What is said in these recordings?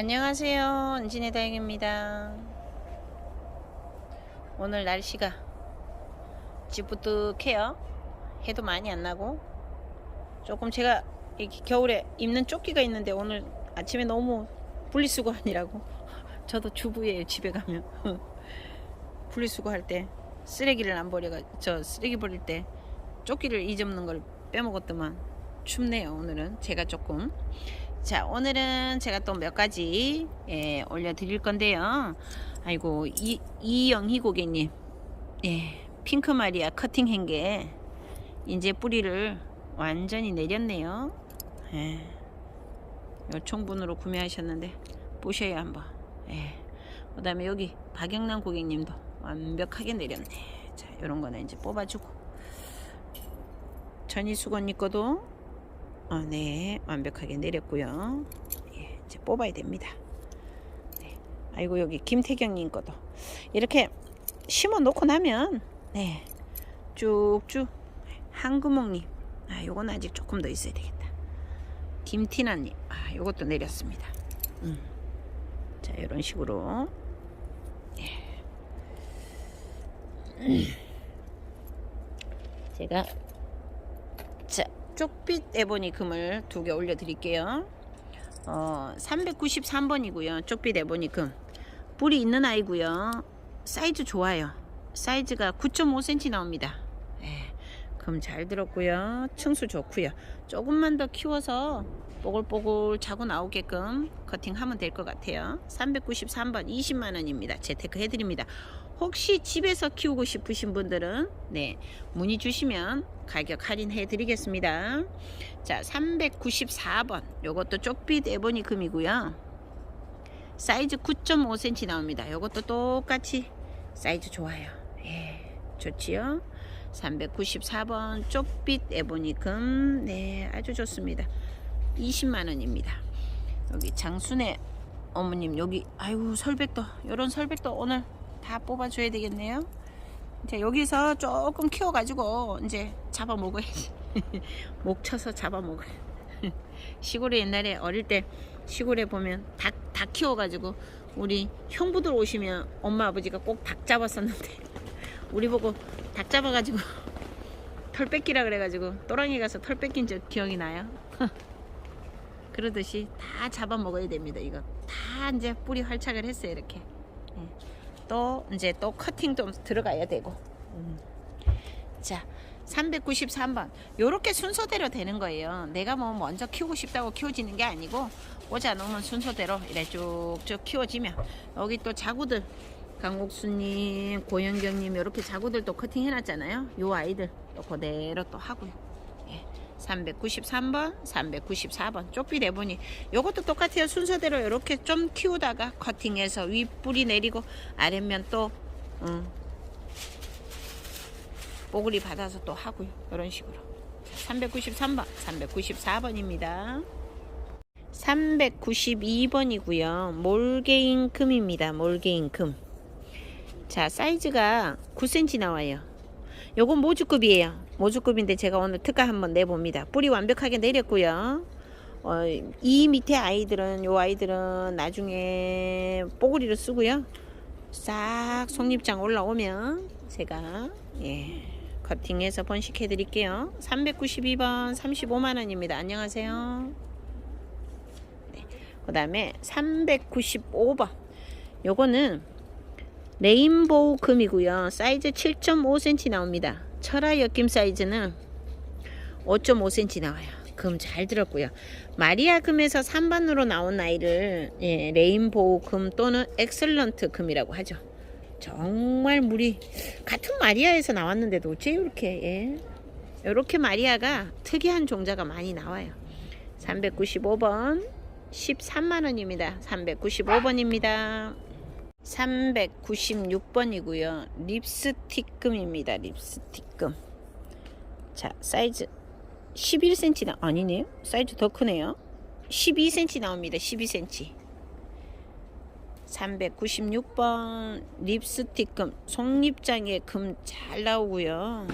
안녕하세요. 은진의 다행입니다. 오늘 날씨가 지뿌듯해요. 해도 많이 안 나고 조금 제가 이렇게 겨울에 입는 조끼가 있는데 오늘 아침에 너무 분리수거하느라고 저도 주부예요 집에 가면 분리수거 할 때 쓰레기를 안 버려가 저 쓰레기 버릴 때 조끼를 잊어먹는 걸 빼먹었더만 춥네요 오늘은 제가 조금 자 오늘은 제가 또 몇 가지 예, 올려드릴 건데요. 아이고 이, 이영희 고객님. 예, 핑크 마리아 커팅 행게 이제 뿌리를 완전히 내렸네요. 예, 요 총분으로 구매하셨는데 보셔야 한번. 예. 그 다음에 여기 박영란 고객님도 완벽하게 내렸네. 자 요런 거는 이제 뽑아주고. 전이 수건님 거도 어, 네. 완벽하게 내렸고요. 예, 이제 뽑아야 됩니다. 네. 아이고 여기 김태경님 거도. 이렇게 심어 놓고 나면 네. 쭉쭉. 한구멍님. 아 요건 아직 조금 더 있어야 되겠다. 김티나님. 아 요것도 내렸습니다. 음. 자 이런 식으로. 예. 음. 제가 자 쪽빛 에보니 금을 두 개 올려 드릴게요. 어 393번이고요. 쪽빛 에보니 금. 뿌리 있는 아이고요. 사이즈 좋아요. 사이즈가 9.5cm 나옵니다. 예, 금잘 들었고요. 층수 좋고요. 조금만 더 키워서 뽀글뽀글 자고 나오게끔 커팅하면 될 것 같아요. 393번 20만원입니다. 재테크 해드립니다 혹시 집에서 키우고 싶으신 분들은 네 문의 주시면 가격 할인해 드리겠습니다. 자 394번. 요것도 쪽빛 에보니 금이고요. 사이즈 9.5cm 나옵니다. 요것도 똑같이 사이즈 좋아요. 예 좋지요? 394번 쪽빛 에보니 금네 아주 좋습니다. 20만원입니다. 여기 장순의 어머님 여기 아이고 설백도 요런 설백도 오늘 다 뽑아줘야 되겠네요. 이제 여기서 조금 키워가지고 이제 잡아 먹어야지. 목 쳐서 잡아 먹어요. 시골에 옛날에 어릴 때 시골에 보면 닭, 닭 키워가지고 우리 형부들 오시면 엄마 아버지가 꼭 닭 잡았었는데 우리 보고 닭 잡아가지고 털 뺏기라 그래가지고 또랑이 가서 털 뺏긴 적 기억이 나요. 그러듯이 다 잡아 먹어야 됩니다. 이거 다 이제 뿌리 활착을 했어요. 이렇게. 예. 또 이제 또 커팅 좀 들어가야 되고. 음. 자 393번. 요렇게 순서대로 되는 거예요. 내가 뭐 먼저 키우고 싶다고 키워지는 게 아니고 꽂아 놓으면 순서대로 이래 쭉쭉 키워지면. 여기 또 자구들. 강옥수님 고영경님 이렇게 자구들 또 커팅 해놨잖아요. 요 아이들 또 그대로 또 하고요 예. 393번, 394번 쪽비 내보니 요것도 똑같아요. 순서대로 이렇게 좀 키우다가 커팅해서 윗뿌리 내리고 아랫면 또 음, 뽀글이 받아서 또 하고요. 이런 식으로 393번, 394번입니다. 392번이고요. 몰개인 금입니다. 몰개인 금. 자, 사이즈가 9cm 나와요. 요건 모주급이에요. 모주급인데 제가 오늘 특가 한번 내봅니다. 뿌리 완벽하게 내렸고요. 어, 이 밑에 아이들은 요 아이들은 나중에 뽀글이를 쓰고요. 싹 속립장 올라오면 제가 예, 커팅해서 번식해 드릴게요. 392번 35만원입니다. 안녕하세요. 네. 그 다음에 395번 요거는 레인보우 금이고요. 사이즈 7.5cm 나옵니다. 철화 엮임 사이즈는 5.5cm 나와요. 금 잘 들었고요. 마리아 금에서 3반으로 나온 아이를 예, 레인보우 금 또는 엑셀런트 금이라고 하죠. 정말 물이 같은 마리아에서 나왔는데도 어째 이렇게 예. 이렇게 마리아가 특이한 종자가 많이 나와요. 395번 13만원입니다. 395번입니다. 396번이고요. 립스틱금입니다. 립스틱금. 자, 사이즈 11cm 나 아니네요. 사이즈 더 크네요. 12cm 나옵니다. 12cm. 396번 립스틱금 속립장에 금 잘 나오고요.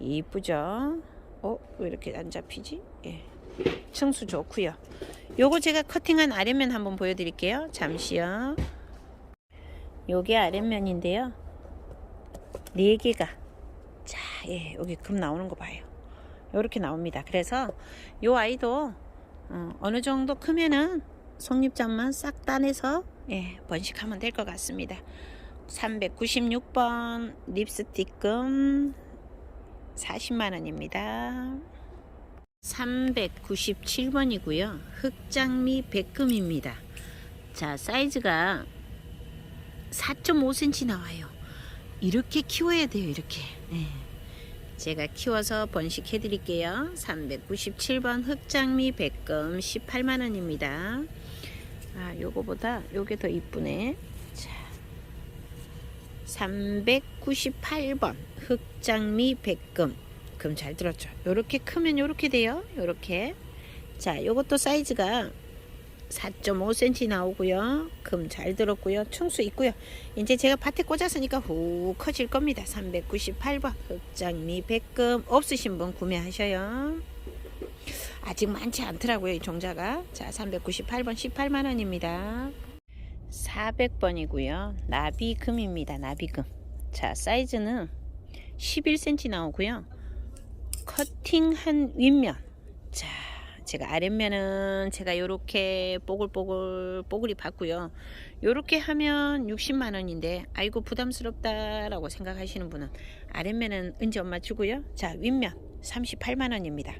이쁘죠? 어? 왜 이렇게 안 잡히지? 예. 층수 좋고요. 요거 제가 커팅한 아랫면 한번 보여드릴게요. 잠시요. 요게 아랫면인데요. 네 개가 자, 예, 여기 금 나오는 거 봐요. 요렇게 나옵니다. 그래서 요 아이도 어, 어느 정도 크면은 속립장만 싹 따내서 예, 번식하면 될 것 같습니다. 396번 립스틱금 40만 원입니다. 397번이고요. 흑장미 백금입니다. 자, 사이즈가 4.5cm 나와요. 이렇게 키워야 돼요, 이렇게. 네. 제가 키워서 번식해 드릴게요. 397번 흑장미 백금 18만 원입니다. 아, 요거보다 요게 더 이쁘네. 자. 398번 흑장미 백금 금 잘 들었죠 요렇게 크면 요렇게 돼요 요렇게 자 요것도 사이즈가 4.5cm 나오고요 금 잘 들었고요 충수 있고요 이제 제가 밭에 꽂았으니까 후 커질 겁니다 398번 흑장미 백금 없으신 분 구매하셔요 아직 많지 않더라고요 이 종자가 자 398번 18만원입니다 400번이고요. 나비금입니다. 나비금. 자, 사이즈는 11cm 나오고요. 커팅한 윗면. 자, 제가 아랫면은 제가 요렇게 뽀글뽀글 뽀글이 받고요. 요렇게 하면 60만 원인데 아이고 부담스럽다 라고 생각하시는 분은 아랫면은 은지 엄마 주고요. 자, 윗면 38만 원입니다.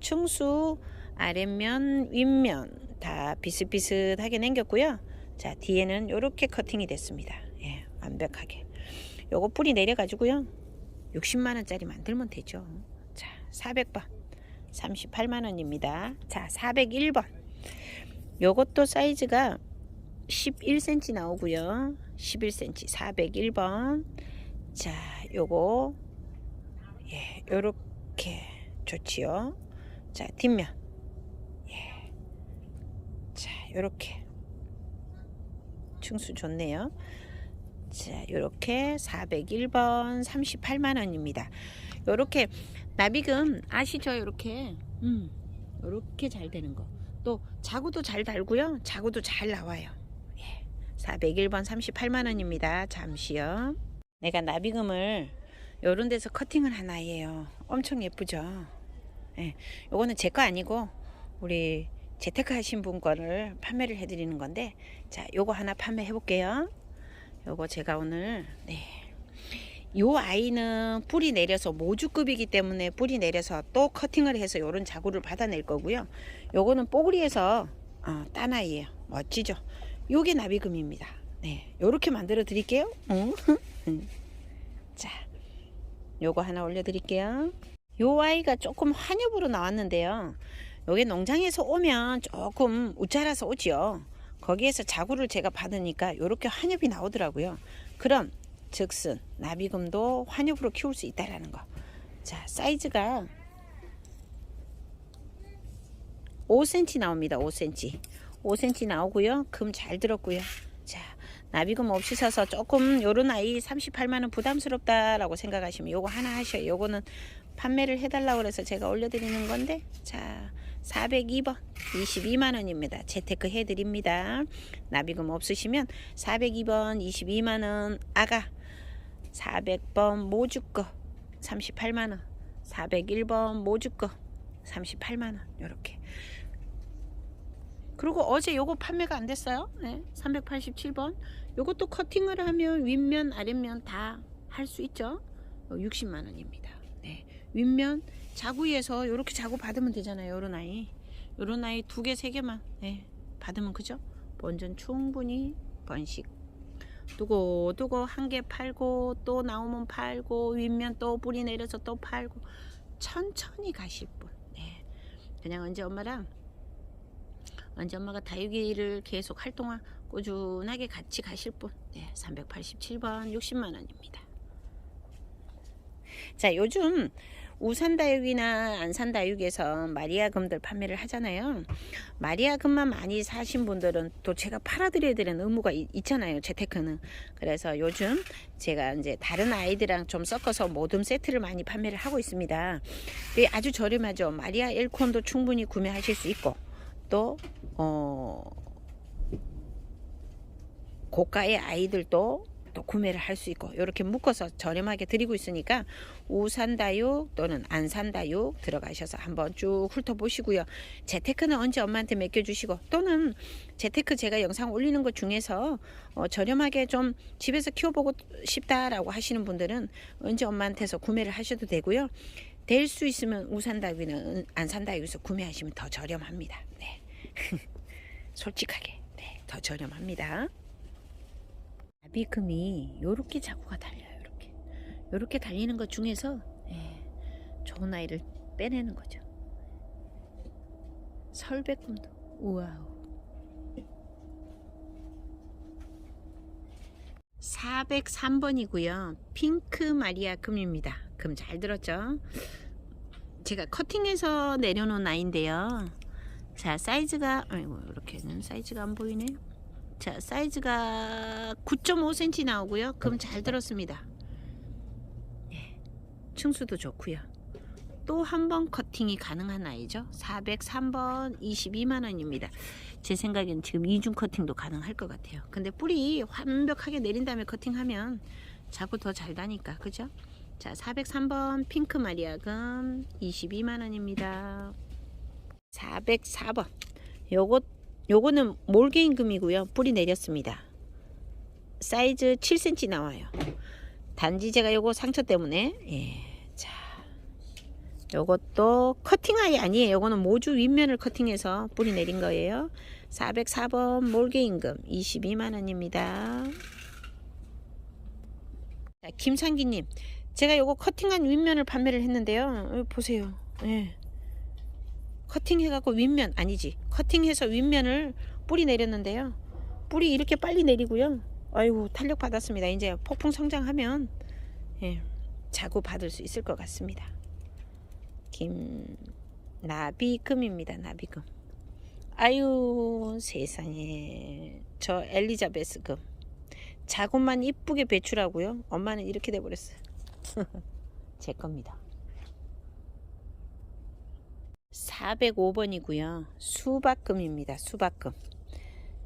충수 아랫면 윗면 다 비슷비슷하게 남겼고요. 자 뒤에는 이렇게 커팅이 됐습니다 예 완벽하게 요거 뿌리 내려 가지고요 60만원짜리 만들면 되죠 자 400번 38만원입니다. 자 401번. 요것도 사이즈가 11cm 나오고요. 11cm 401번. 자 요거. 예 요렇게 좋지요. 자 뒷면. 예 자 요렇게. 충수 좋네요. 자, 요렇게 401번 38만 원입니다. 요렇게 나비금 아시죠? 요렇게 음. 요렇게 잘 되는 거. 또 자구도 잘 달고요. 자구도 잘 나와요. 예. 401번 38만 원입니다. 잠시요. 내가 나비금을 요런 데서 커팅을 한 아이예요. 엄청 예쁘죠? 예. 요거는 제 거 아니고 우리 재테크 하신 분 거를 판매를 해드리는 건데 자 요거 하나 판매해 볼게요 요거 제가 오늘 네. 요 아이는 뿌리 내려서 모주급이기 때문에 뿌리 내려서 또 커팅을 해서 요런 자구를 받아낼 거고요. 요거는 뽀글이에서 어, 딴 아이예요. 멋지죠? 요게 나비금입니다. 네 요렇게 만들어 드릴게요. 응? 자 요거 하나 올려 드릴게요. 요 아이가 조금 환엽으로 나왔는데요. 여기 농장에서 오면 조금 우짜라서 오지요. 거기에서 자구를 제가 받으니까 이렇게 환엽이 나오더라고요. 그럼 즉슨 나비금도 환엽으로 키울 수 있다라는 거. 자 사이즈가 5cm 나옵니다. 5cm. 5cm 나오고요. 금 잘 들었고요. 자 나비금 없이 사서 조금 요런 아이 38만원 부담스럽다라고 생각하시면 요거 하나 하셔요. 요거는 판매를 해달라고 그래서 제가 올려드리는 건데 자 402번 22만원입니다. 재테크 해드립니다. 나비금 없으시면 402번 22만원 아가 400번 모주거 38만원 401번 모주거 38만원 이렇게 그리고 어제 요거 판매가 안 됐어요. 네, 387번 요것도 커팅을 하면 윗면 아랫면 다 할 수 있죠. 60만원입니다. 네, 윗면 자구에서 이렇게 자구 받으면 되잖아요. 요런 아이. 요런 아이 두 개, 세 개만 네, 받으면 그죠? 완전 충분히 번식. 두고 두고 한 개 팔고 또 나오면 팔고 윗면 또 뿌리 내려서 또 팔고 천천히 가실 분. 네. 그냥 언제 엄마랑 언제 엄마가 다육이를 계속 활동화 꾸준하게 같이 가실 분. 네, 387번 60만 원입니다. 자, 요즘 우산다육이나 안산다육에서 마리아금들 판매를 하잖아요. 마리아금만 많이 사신 분들은 또 제가 팔아드려야 되는 의무가 이- 있잖아요. 재테크는. 그래서 요즘 제가 이제 다른 아이들이랑 좀 섞어서 모듬 세트를 많이 판매를 하고 있습니다. 아주 저렴하죠. 마리아 엘콘도 충분히 구매하실 수 있고 또 어, 고가의 아이들도 또 구매를 할 수 있고 이렇게 묶어서 저렴하게 드리고 있으니까 우산다육 또는 안산다육 들어가셔서 한번 쭉 훑어보시고요. 재테크는 언제 엄마한테 맡겨주시고 또는 재테크 제가 영상 올리는 것 중에서 어, 저렴하게 좀 집에서 키워보고 싶다라고 하시는 분들은 언제 엄마한테서 구매를 하셔도 되고요. 될 수 있으면 우산다육이나 안산다육에서 구매하시면 더 저렴합니다. 네. 솔직하게 네, 더 저렴합니다. 나비금이 요렇게 자구가 달려요. 요렇게 요렇게 달리는 것 중에서 예, 좋은 아이를 빼내는 거죠. 설백금도 우와우 403번이고요. 핑크 마리아 금입니다. 금 잘 들었죠? 제가 커팅해서 내려놓은 아이인데요. 자, 사이즈가 아이고 이렇게는 사이즈가 안 보이네. 자, 사이즈가 9.5cm 나오고요. 금 잘 들었습니다. 예, 층수도 좋고요. 또 한 번 커팅이 가능한 아이죠. 403번 22만 원입니다. 제 생각엔 지금 이중 커팅도 가능할 것 같아요. 근데 뿌리 완벽하게 내린 다음에 커팅하면 자꾸 더 잘 다니까. 그죠? 자, 403번 핑크 마리아금 22만 원입니다. 404번. 요거 요거는 몰개인 금이고요. 뿌리 내렸습니다. 사이즈 7cm 나와요. 단지 제가 요거 상처 때문에 예. 자. 요것도 커팅 아이 아니에요. 요거는 모주 윗면을 커팅해서 뿌리 내린 거예요. 404번 몰개 임금 22만 원입니다. 자, 김상기님, 제가 요거 커팅한 윗면을 판매를 했는데요. 보세요. 예. 커팅해갖고 윗면 아니지. 커팅해서 윗면을 뿌리 내렸는데요. 뿌리 이렇게 빨리 내리고요. 아이고 탄력 받았습니다. 이제 폭풍 성장하면 예, 자구 받을 수 있을 것 같습니다. 김 나비금입니다. 나비금. 아유 세상에 저 엘리자베스금 자구만 이쁘게 배출하고요. 엄마는 이렇게 돼버렸어요. 제 겁니다. 405번이고요. 수박금입니다. 수박금.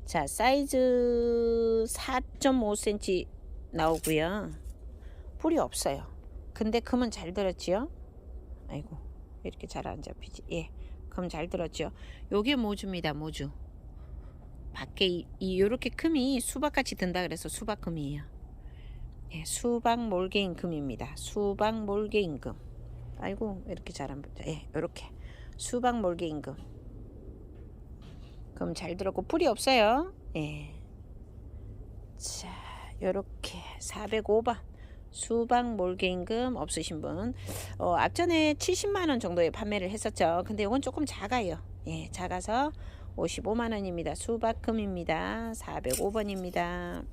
자, 사이즈 4.5cm 나오고요. 뿌리 없어요. 근데 금은 잘 들었지요? 아이고, 왜 이렇게 잘 안 잡히지? 예, 금 잘 들었죠? 요게 모주입니다. 모주. 밖에 이, 이 요렇게 금이 수박같이 든다 그래서 수박금이에요. 예, 수박 몰개인 금입니다. 수박 몰개인 금. 아이고, 왜 이렇게 잘안 붙죠? 예, 요렇게. 수박 몰개 임금. 그럼 잘 들었고 뿌리 없어요. 예. 자, 요렇게 405번 수박 몰개 임금 없으신 분. 어, 앞전에 70만 원 정도에 판매를 했었죠. 근데 이건 조금 작아요. 예, 작아서 55만 원입니다. 수박금입니다. 405번입니다.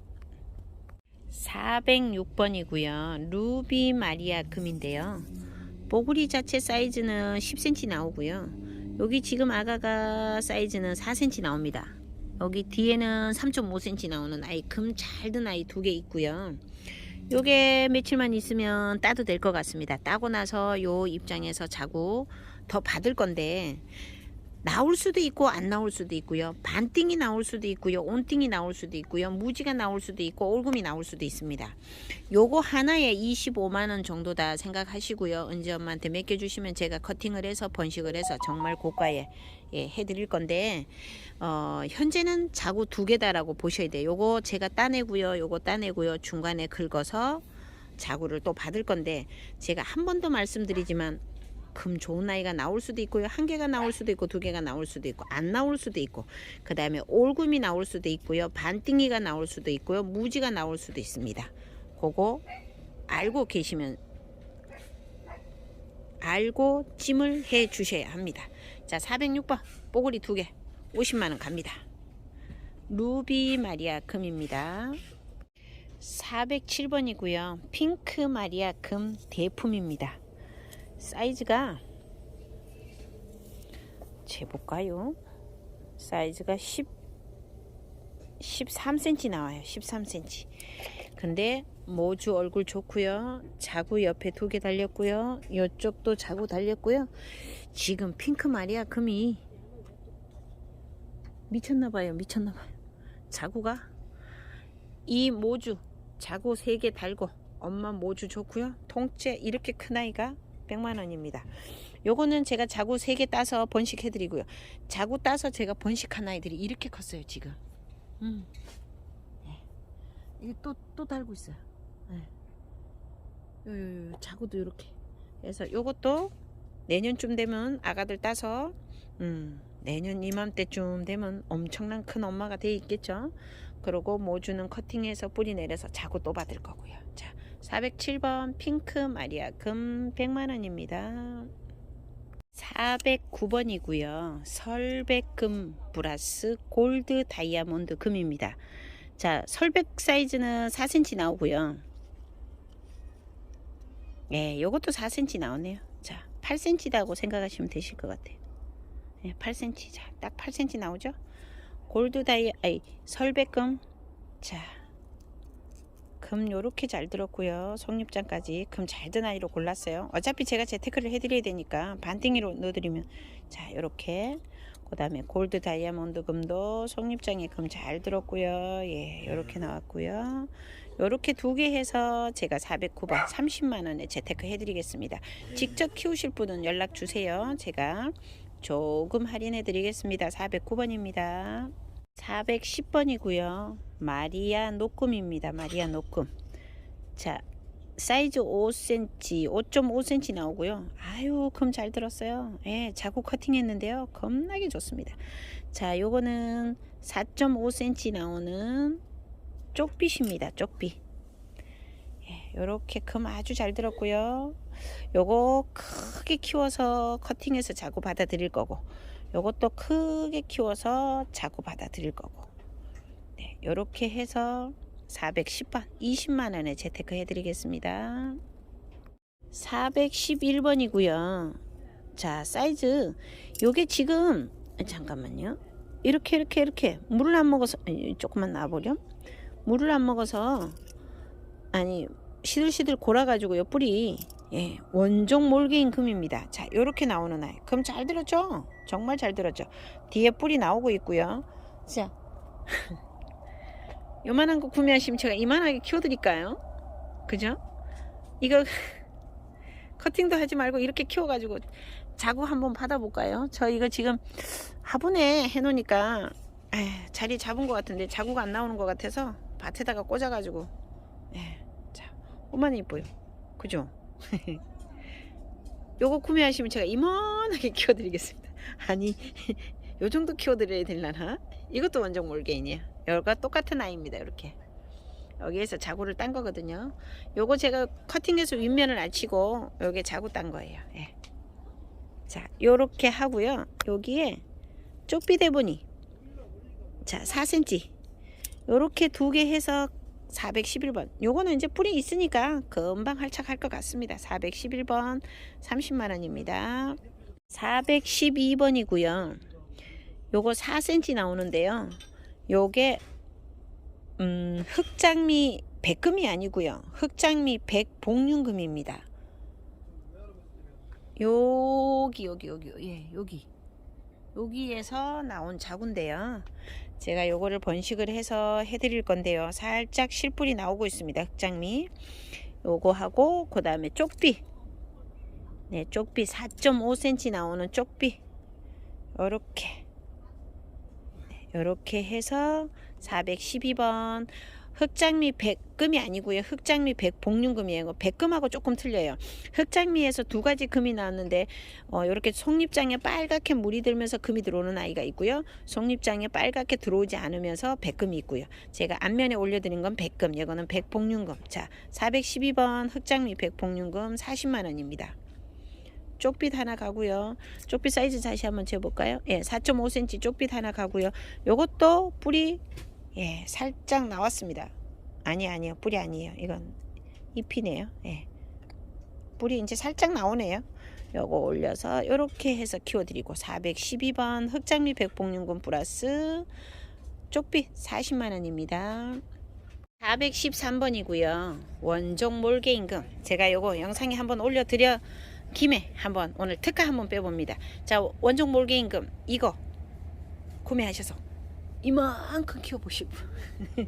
406번이고요. 루비 마리아 금인데요. 보구리 자체 사이즈는 10cm 나오고요. 여기 지금 아가가 사이즈는 4cm 나옵니다. 여기 뒤에는 3.5cm 나오는 아이 금 잘 든 아이 두 개 있고요. 요게 며칠만 있으면 따도 될 것 같습니다. 따고 나서 요 입장에서 자고 더 받을 건데 나올 수도 있고 안 나올 수도 있고요. 반띵이 나올 수도 있고요. 온띵이 나올 수도 있고요. 무지가 나올 수도 있고 올금이 나올 수도 있습니다. 요거 하나에 25만 원 정도다 생각하시고요. 은지 엄마한테 맡겨 주시면 제가 커팅을 해서 번식을 해서 정말 고가에 예, 해드릴 건데 어, 현재는 자구 두 개다라고 보셔야 돼요. 요거 제가 따내고요. 요거 따내고요. 중간에 긁어서 자구를 또 받을 건데 제가 한 번 더 말씀드리지만 금 좋은 아이가 나올 수도 있고요. 한 개가 나올 수도 있고 두 개가 나올 수도 있고 안 나올 수도 있고 그 다음에 올금이 나올 수도 있고요. 반띵이가 나올 수도 있고요. 무지가 나올 수도 있습니다. 그거 알고 계시면 알고 찜을 해 주셔야 합니다. 자 406번 뽀글이 두 개 50만원 갑니다. 루비 마리아 금입니다. 407번이고요. 핑크 마리아 금 대품입니다. 사이즈가 재볼까요? 사이즈가 10 13cm 나와요. 13cm. 근데 모주 얼굴 좋고요. 자구 옆에 두 개 달렸고요. 이쪽도 자구 달렸고요. 지금 핑크 마리아 금이 미쳤나봐요. 미쳤나봐요. 자구가 이 모주 자구 세 개 달고 엄마 모주 좋고요. 통째 이렇게 큰 아이가 100만 원입니다. 요거는 제가 자구 세개 따서 번식해 드리고요. 자구 따서 제가 번식한 아이들이 이렇게 컸어요, 지금. 음. 네. 이게 또, 또 달고 있어요. 네. 요, 요, 요, 자구도 이렇게. 그래서 요것도 내년쯤 되면 아가들 따서, 음, 내년 이맘때쯤 되면 엄청난 큰 엄마가 돼 있겠죠. 그리고 모주는 커팅해서 뿌리 내려서 자구 또 받을 거고요. 자, 407번 핑크 마리아 금 100만원입니다. 409번이고요. 설백금 플러스 골드 다이아몬드 금입니다. 자, 설백 사이즈는 4cm 나오고요. 예, 요것도 4cm 나오네요. 자, 8cm라고 생각하시면 되실 것 같아요. 예, 8cm. 자, 딱 8cm 나오죠? 골드 다이, 아이, 설백금. 자, 금 요렇게 잘 들었고요. 속립장까지 금 잘 든 아이로 골랐어요. 어차피 제가 재테크를 해드려야 되니까 반띵이로 넣어드리면 자 요렇게 그 다음에 골드 다이아몬드 금도 속립장에 금 잘 들었고요. 예 요렇게 나왔고요. 요렇게 두 개 해서 제가 409번 30만원에 재테크 해드리겠습니다. 직접 키우실 분은 연락 주세요. 제가 조금 할인해 드리겠습니다. 409번입니다. 410번이고요. 마리아 노금입니다. 마리아 노금. 자, 사이즈 5cm, 5.5cm 나오고요. 아유, 금 잘 들었어요. 예, 자구 커팅했는데요. 겁나게 좋습니다. 자, 요거는 4.5cm 나오는 쪽빛입니다. 쪽빛. 예, 요렇게 금 아주 잘 들었고요. 요거 크게 키워서 커팅해서 자구 받아들일 거고 요것도 크게 키워서 자구 받아들일 거고. 네, 요렇게 해서 410번 20만원에 재테크 해드리겠습니다. 411번이고요. 자 사이즈. 요게 지금 잠깐만요. 이렇게 이렇게 이렇게. 물을 안 먹어서 조금만 놔보렴. 물을 안 먹어서 아니 시들시들 골아가지고 요 뿌리 예, 원종 몰개인 금입니다. 자, 요렇게 나오는 아이. 금 잘 들었죠? 정말 잘 들었죠? 뒤에 뿌리 나오고 있고요. 자, 요만한 거 구매하시면 제가 이만하게 키워드릴까요? 그죠? 이거 커팅도 하지 말고 이렇게 키워가지고 자구 한번 받아볼까요? 저 이거 지금 화분에 해놓으니까 에이, 자리 잡은 것 같은데 자구가 안 나오는 것 같아서 밭에다가 꽂아가지고 예, 자, 얼마나 이뻐요. 그죠? 요거 구매하시면 제가 이만하게 키워드리겠습니다. 아니 요 정도 키워드려야 되려나? 이것도 원종 몰개인이에요. 여가 똑같은 아이입니다. 이렇게 여기에서 자구를 딴 거거든요. 요거 제가 커팅해서 윗면을 알치고 요게 자구 딴 거예요. 예. 자 요렇게 하고요. 여기에 쪽비 대보니 자 4cm 요렇게 두 개 해서 411번. 요거는 이제 풀이 있으니까 금방 할착할 것 같습니다. 411번 30만원입니다. 412번이고요. 요거 4cm 나오는데요. 요게 음, 흑장미 백금이 아니고요. 흑장미 백복륜금입니다. 여기 여기 여기 예 여기 여기에서 나온 자구인데요. 제가 요거를 번식을 해서 해드릴 건데요. 살짝 실뿔이 나오고 있습니다. 흑장미. 요거 하고 그 다음에 쪽비. 네, 쪽비 4.5cm 나오는 쪽비. 요렇게. 네, 요렇게 해서 412번 흑장미 백금이 아니고요. 흑장미 백복륜금이에요. 백금하고 조금 틀려요. 흑장미에서 두 가지 금이 나왔는데 어, 이렇게 속립장에 빨갛게 물이 들면서 금이 들어오는 아이가 있고요. 속립장에 빨갛게 들어오지 않으면서 백금이 있고요. 제가 앞면에 올려드린 건 백금, 이거는 백복륜금. 자, 412번 흑장미 백복륜금 40만 원입니다. 쪽빛 하나 가고요. 쪽빛 사이즈 다시 한번 재볼까요? 예, 4.5cm 쪽빛 하나 가고요. 요것도 뿌리 예, 살짝 나왔습니다. 아니 아니요. 뿌리 아니에요. 이건 잎이네요. 예. 뿌리 이제 살짝 나오네요. 요거 올려서 이렇게 해서 키워드리고 412번 흑장미 백봉윤금 플러스 쪽빛 40만원입니다 413번이고요 원종 몰개 임금 제가 요거 영상에 한번 올려드려 김에 한번 오늘 특가 한번 빼봅니다 자 원종 몰개 임금 이거 구매하셔서 이만큼 키워보실 분.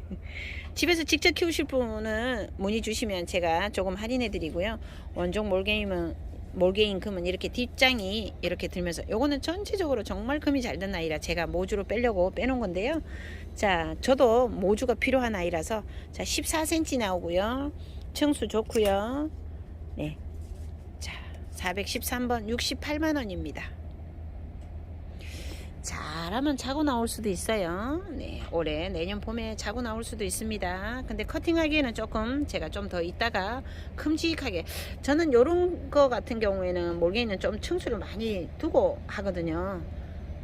집에서 직접 키우실 분은 문의 주시면 제가 조금 할인해 드리고요. 원종 몰개임은 몰개인 금은 이렇게 뒷장이 이렇게 들면서 요거는 전체적으로 정말 금이 잘든 아이라 제가 모주로 빼려고 빼놓은 건데요. 자 저도 모주가 필요한 아이라서 자 14cm 나오고요. 청수 좋고요. 네자 413번 68만원입니다 잘하면 자고 나올 수도 있어요. 네, 올해 내년 봄에 자고 나올 수도 있습니다. 근데 커팅하기에는 조금 제가 좀 더 있다가 큼직하게 저는 요런 거 같은 경우에는 몰개는 좀 층수를 많이 두고 하거든요.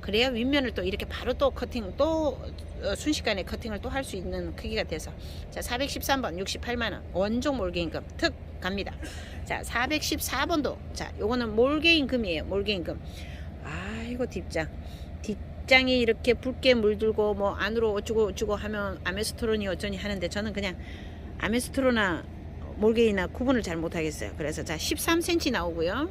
그래야 윗면을 또 이렇게 바로 또 커팅 또 어, 순식간에 커팅을 또 할 수 있는 크기가 돼서 자 413번 68만원 원종 몰개임금 특 갑니다 자 414번도 자 요거는 몰개임금이에요 몰개임금 아이고 뒷장 뒷 장이 이렇게 붉게 물들고 뭐 안으로 어쩌고 어쩌고 하면 아메스토론이 어쩌니 하는데 저는 그냥 아메스토로나 몰개이나 구분을 잘 못하겠어요. 그래서 자 13cm 나오고요.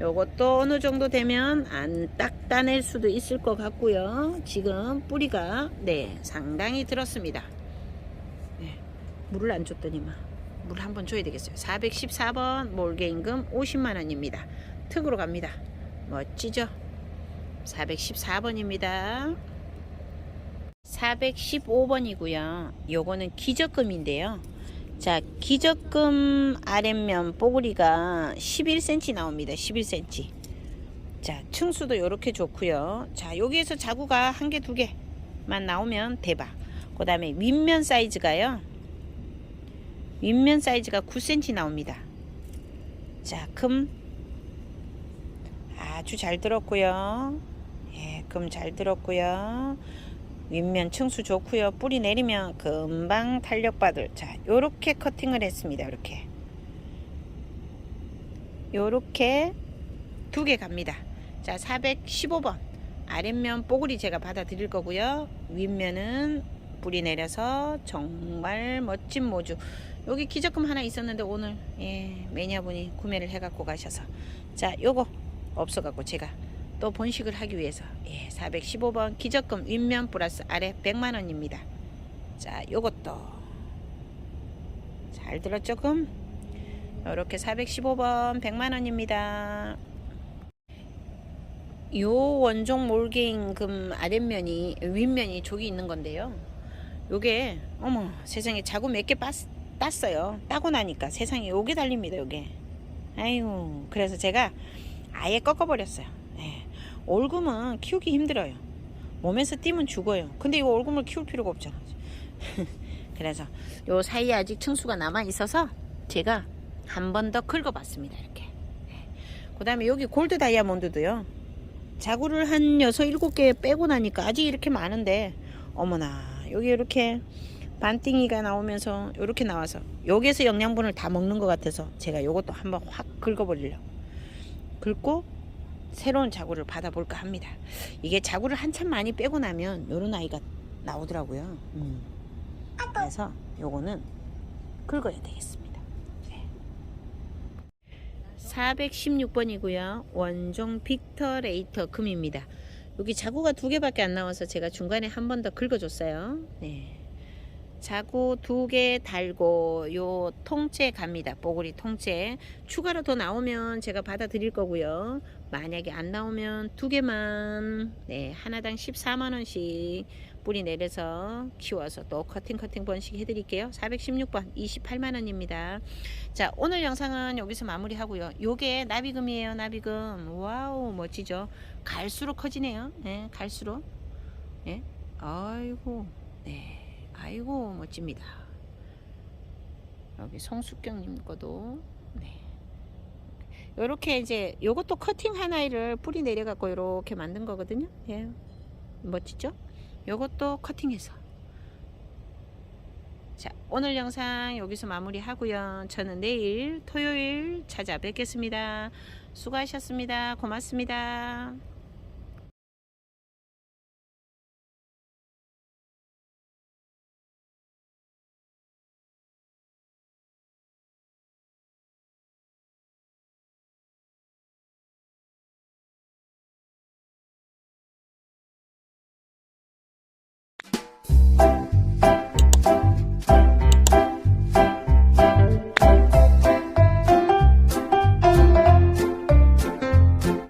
요것도 어느 정도 되면 안 딱 따낼 수도 있을 것 같고요. 지금 뿌리가 네 상당히 들었습니다. 네, 물을 안 줬더니만 물 한번 줘야 되겠어요. 414번 몰개임금 50만원입니다. 특으로 갑니다. 멋지죠? 414번입니다. 415번이고요. 요거는 기적금인데요. 자, 기적금 아랫면 뽀글이가 11cm 나옵니다. 11cm. 자, 층수도 이렇게 좋고요. 자, 여기에서 자구가 한 개, 두 개만 나오면 대박. 그 다음에 윗면 사이즈가요. 윗면 사이즈가 9cm 나옵니다. 자, 금 아주 잘 들었고요. 예, 금잘 들었고요. 윗면 층수 좋고요. 뿌리 내리면 금방 탄력받을. 자, 요렇게 커팅을 했습니다. 이렇게. 요렇게 두 개 갑니다. 자, 415번. 아랫면 뽀글이 제가 받아 드릴 거고요. 윗면은 뿌리 내려서 정말 멋진 모주. 여기 기적금 하나 있었는데 오늘 예, 매니아분이 구매를 해 갖고 가셔서 자, 요거 없어 갖고 제가 또 번식을 하기 위해서 예, 415번 기적금 윗면 플러스 아래 100만 원입니다. 자, 요것도 잘 들었죠, 금? 이렇게 415번 100만 원입니다. 요 원종 몰개인 금 아랫면이 윗면이 족이 있는 건데요. 요게 어머 세상에 자구 몇 개 땄어요. 따고 나니까 세상에 요게 달립니다. 요게. 아이고 그래서 제가 아예 꺾어버렸어요. 예. 올금은 키우기 힘들어요. 몸에서 뛰면 죽어요. 근데 이거 올금을 키울 필요가 없잖아. 그래서 요 사이에 아직 층수가 남아 있어서 제가 한 번 더 긁어봤습니다. 이렇게. 그 다음에 여기 골드 다이아몬드도요. 자구를 한 6, 7개 빼고 나니까 아직 이렇게 많은데 어머나 여기 이렇게 반띵이가 나오면서 이렇게 나와서 여기에서 영양분을 다 먹는 것 같아서 제가 요것도 한번 확 긁어버리려고 긁고 새로운 자구를 받아볼까 합니다. 이게 자구를 한참 많이 빼고 나면 요런 아이가 나오더라고요. 음. 그래서 요거는 긁어야 되겠습니다. 네. 416번이고요. 원종 빅터 레이터 금입니다. 여기 자구가 두 개밖에 안 나와서 제가 중간에 한 번 더 긁어줬어요. 네. 자구 두 개 달고 요 통째 갑니다. 뽀글이 통째. 추가로 더 나오면 제가 받아 드릴 거고요. 만약에 안 나오면 두 개만 네, 하나당 14만 원씩 뿌리 내려서 키워서 또 커팅 커팅 번식 해 드릴게요. 416번 28만 원입니다. 자, 오늘 영상은 여기서 마무리 하고요. 요게 나비금이에요. 나비금. 와우, 멋지죠? 갈수록 커지네요. 네, 갈수록. 네. 아이고. 네. 아이고 멋집니다. 여기 송숙경님 거도 네. 요렇게 이제 요것도 커팅 하나를 뿌리 내려갖고 이렇게 만든 거거든요. 예. 멋지죠? 요것도 커팅해서 자 오늘 영상 여기서 마무리하고요. 저는 내일 토요일 찾아뵙겠습니다. 수고하셨습니다. 고맙습니다.